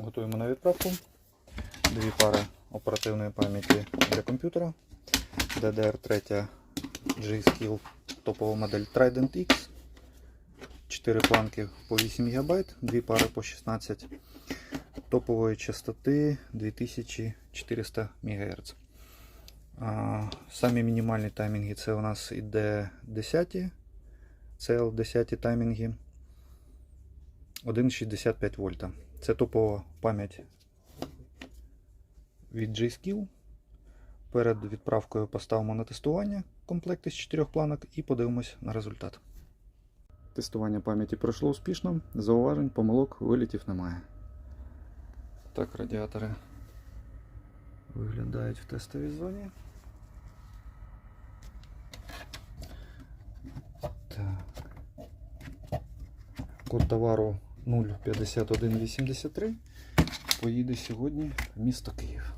Готуємо на відправку. Дві пари оперативної пам'яті для комп'ютера. DDR3 G-Skill топова модель Trident X. 4 планки по 8 ГБ, дві пари по 16 топової частоти 2400 МГц. Самі мінімальні таймінги це у нас іде 10, CL 10 таймінги 1,65 вольта. Це топова пам'ять від G-Skill. Перед відправкою поставимо на тестування комплект із 4 планок і подивимось на результат. Тестування пам'яті пройшло успішно, зауважень, помилок, вилітів немає. Так, радіатори виглядають в тестовій зоні. Так. Код товару 05183 поїде сьогодні в місто Київ.